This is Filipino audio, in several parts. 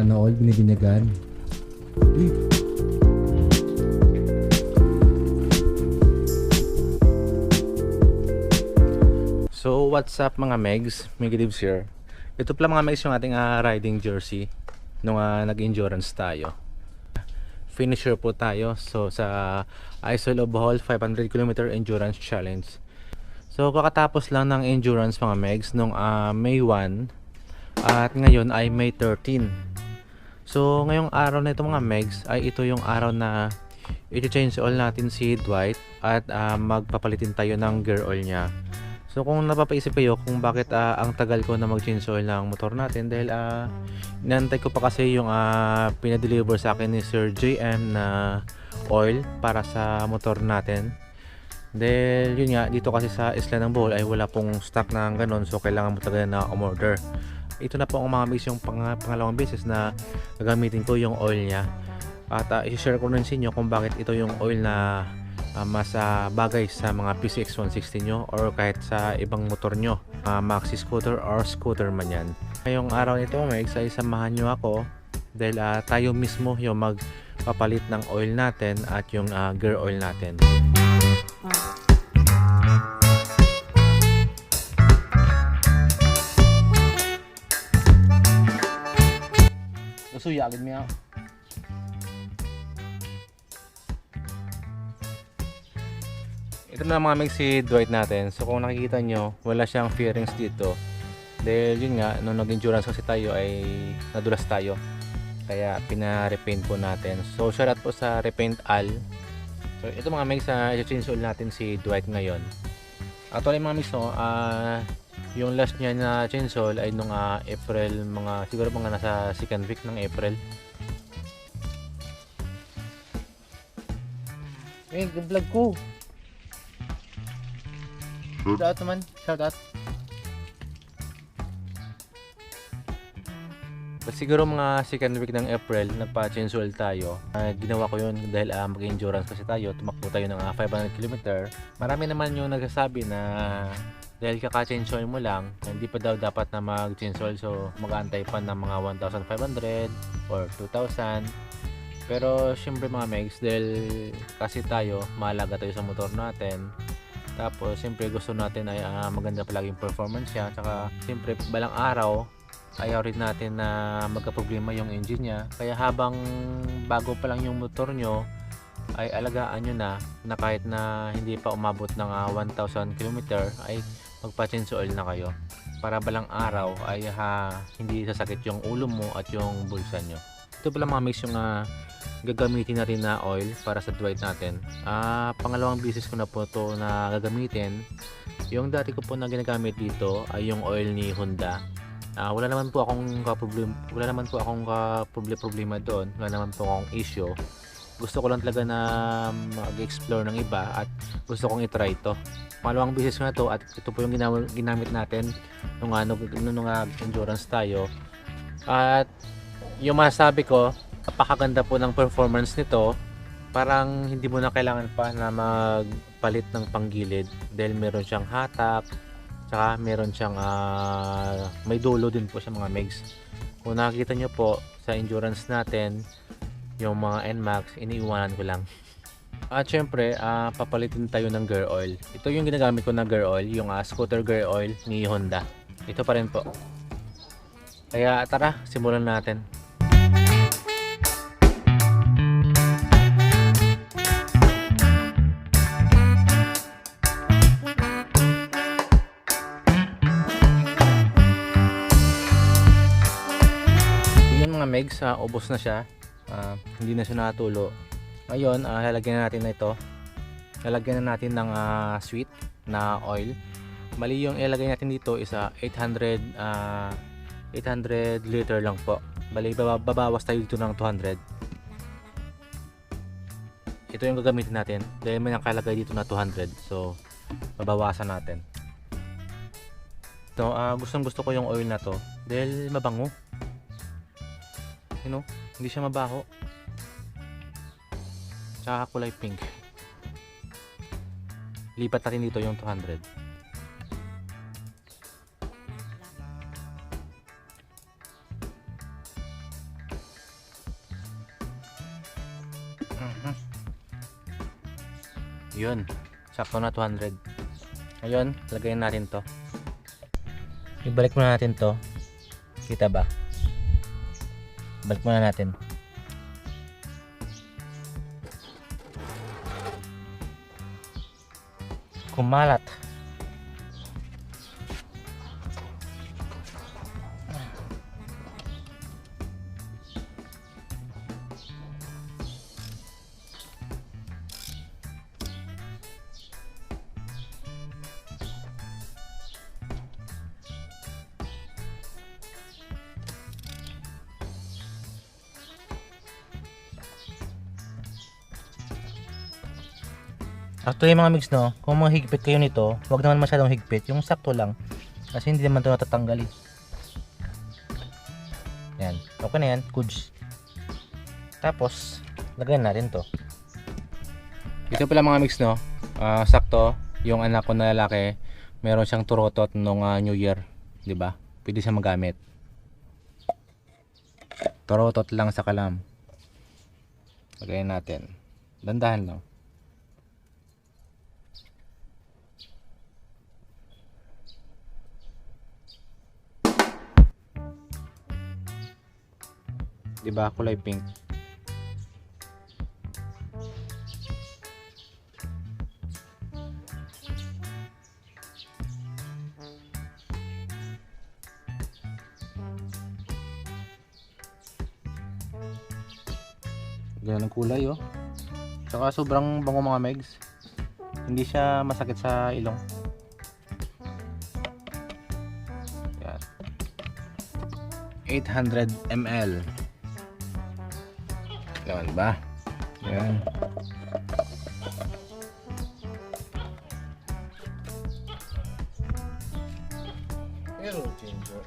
na oil, binibinyagan. Uy, So what's up mga Megs? Megadives here. Ito pala mga Megs yung ating ah, riding jersey nung ah, nag-endurance tayo. Finisher po tayo so sa Isle of Bohol 500 km endurance challenge. So kakatapos lang ng endurance mga Megs nung ah, May 1 at ngayon ay May 13. So ngayong araw na ito mga Megs ay ito yung araw na i-change oil natin si Dwight at ah, magpapalitin tayo ng gear oil niya. So kung napapaisip kayo kung bakit ah, ang tagal ko na mag-change oil ng motor natin dahil uh, inantay ko pa kasi yung ah, pinadeliver sa akin ni Sir JM na oil para sa motor natin. Dahil yun nga, dito kasi sa Isla ng Bohol ay wala pong stock ng ganun so kailangan mo talaga na umorder. Ito na po ang mga miss yung pang, pangalawang beses na gagamitin ko yung oil niya. At uh, i-share ko rin sa inyo kung bakit ito yung oil na uh, mas ah, bagay sa mga PCX 160 nyo or kahit sa ibang motor nyo ah, maxi scooter or scooter man yan ngayong araw nito Megs ay samahan nyo ako dahil ah, tayo mismo yung magpapalit ng oil natin at yung ah, gear oil natin Agad niya. Ito na mga mix si Dwight natin. So kung nakikita nyo, wala siyang fairings dito. Dahil yun nga, nung nag-endurance kasi tayo ay nadulas tayo. Kaya pina-repaint po natin. So shout out po sa Repaint Al. So ito mga mix, uh, i-change natin si Dwight ngayon. Actually mga mix, no, ah, yung last niya na oil ay nung ah, April, mga siguro mga nasa second week ng April. Eh, vlog ko. Shout out naman. Shout out. But siguro mga second week ng April, nagpa-change oil tayo. Ah, ginawa ko yun dahil uh, mag-endurance kasi tayo. Tumakbo tayo ng ah, 500 km. Marami naman yung nagsasabi na dahil kaka-change oil mo lang, hindi pa daw dapat na mag-change oil. So, mag-aantay pa ng mga 1,500 or 2,000. Pero, syempre mga megs, dahil kasi tayo, mahalaga tayo sa motor natin. Tapos, siyempre gusto natin ay ah, maganda palaging performance siya. Tsaka, siyempre, balang araw, ayaw rin natin na magka-problema yung engine niya. Kaya habang bago pa lang yung motor nyo, ay alagaan nyo na na kahit na hindi pa umabot ng ah, 1,000 km ay magpa-change oil na kayo para balang araw ay ha, hindi sasakit yung ulo mo at yung bulsa nyo. Ito pala mga mix yung ah, gagamitin na rin na oil para sa Dwight natin. Ah, pangalawang bisis ko na po to na gagamitin. Yung dati ko po na ginagamit dito ay yung oil ni Honda. Ah, wala naman po akong problem wala naman po akong problem problema doon. Wala naman po akong issue. Gusto ko lang talaga na mag-explore ng iba at gusto kong i-try to. Pangalawang bisis ko na to at ito po yung ginamit, ginamit natin nung ano nung, nung ah, endurance tayo. At yung masasabi ko, napakaganda po ng performance nito. Parang hindi mo na kailangan pa na magpalit ng panggilid dahil meron siyang hatak, tsaka meron siyang ah, may dulo din po sa mga megs. Kung nakikita nyo po sa endurance natin, yung mga NMAX, iniiwanan ko lang. At syempre, ah, papalitin tayo ng gear oil. Ito yung ginagamit ko na gear oil, yung ah, scooter gear oil ni Honda. Ito pa rin po. Kaya tara, simulan natin. Mga megs, ah, ubos na siya. Ah, hindi na siya natulo. Ngayon, ah, lalagyan na natin na ito. Lalagyan na natin ng ah, sweet na oil. Mali yung ilagay natin dito is ah, 800 ah, 800 liter lang po. Bali, baba- babawas tayo dito ng 200. Ito yung gagamitin natin. Dahil may nakalagay dito na 200. So, babawasan natin. Ito, ah, gustong gusto ko yung oil na to. Dahil mabango. You know, hindi siya mabaho. Tsaka kulay pink. Lipat natin dito yung 200. Mm -hmm. Yun. Sakto na 200. Ngayon, lagayin natin to. Ibalik muna natin to. Kita ba? Balik muna natin. Kumalat. Actually mga mix no, kung mga higpit kayo nito, wag naman masyadong higpit, yung sakto lang. Kasi hindi naman ito natatanggal eh. Yan, okay na yan, goods. Tapos, lagyan natin to. Ito pala mga mix no, Ah, sakto, yung anak ko na lalaki, meron siyang turotot nung ah, New Year, di ba? Pwede siya magamit. Turotot lang sa kalam. Lagayan natin. Dandahan lang. Di ba kulay pink? Ganyan ang kulay oh. Tsaka sobrang bango mga megs. Hindi siya masakit sa ilong. Yan. 800 ml. Yan ba? Yan. Pero ginger.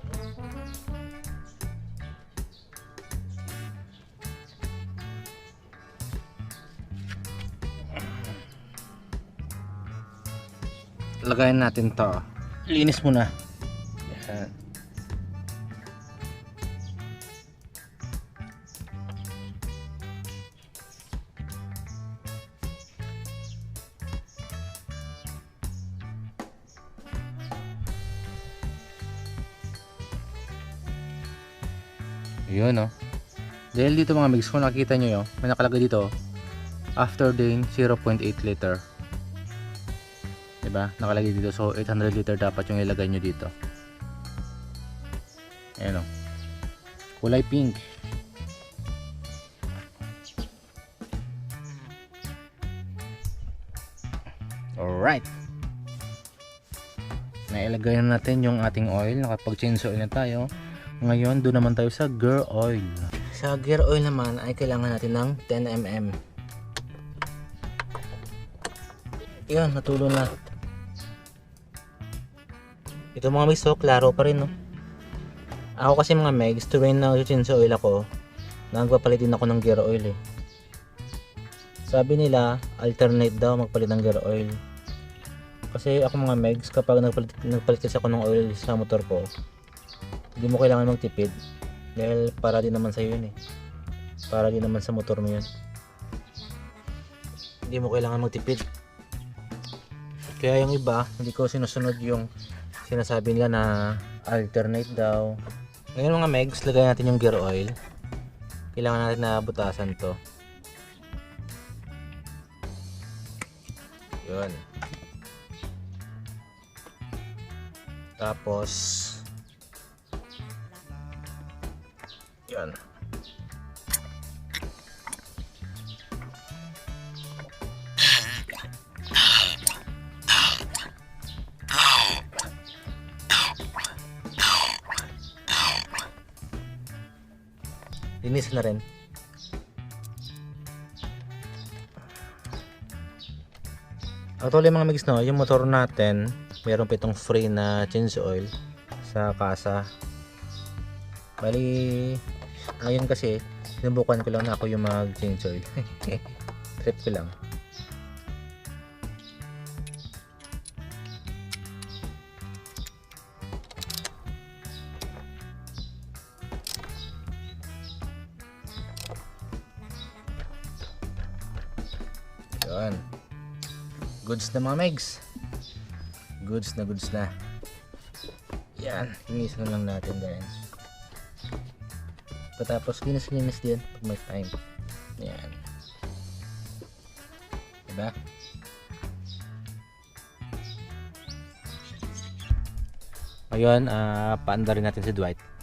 Lagayan natin to. Linis muna. Yun oh. Dahil dito mga mix, kung nakikita nyo yun, may nakalagay dito, after drain 0.8 liter. Diba? Nakalagay dito. So, 800 liter dapat yung ilagay nyo dito. Ayan oh. Kulay pink. Alright. Nailagay na natin yung ating oil. Nakapag-change na tayo. Ngayon, doon naman tayo sa gear oil. Sa gear oil naman ay kailangan natin ng 10mm. Yan, natulo na. Ito mga migs, oh, klaro pa rin, no? Ako kasi mga megs, tuwing na change oil ako, nagpapalit din ako ng gear oil, eh. Sabi nila, alternate daw magpalit ng gear oil. Kasi ako mga megs, kapag nagpalit, nagpalit kasi ako ng oil sa motor ko, hindi mo kailangan magtipid. Dahil para din naman sa yun eh. Para din naman sa motor mo yun. Hindi mo kailangan magtipid. Kaya yung iba, hindi ko sinusunod yung sinasabi nila na alternate daw. Ngayon mga megs, lagay natin yung gear oil. Kailangan natin na butasan to. Yun. Tapos, yan. Linis na rin. Actually mga migs no, yung motor natin, meron pa itong free na change oil sa kasa. Bali, ngayon kasi, sinubukan ko lang na ako yung mag change. Trip ko lang. Yun. Goods na mga megs. Goods na goods na. Yan, linisan na lang natin din. Patapos linis-linis din pag may time. Yan. Diba? Ngayon, ah paanda natin si Dwight.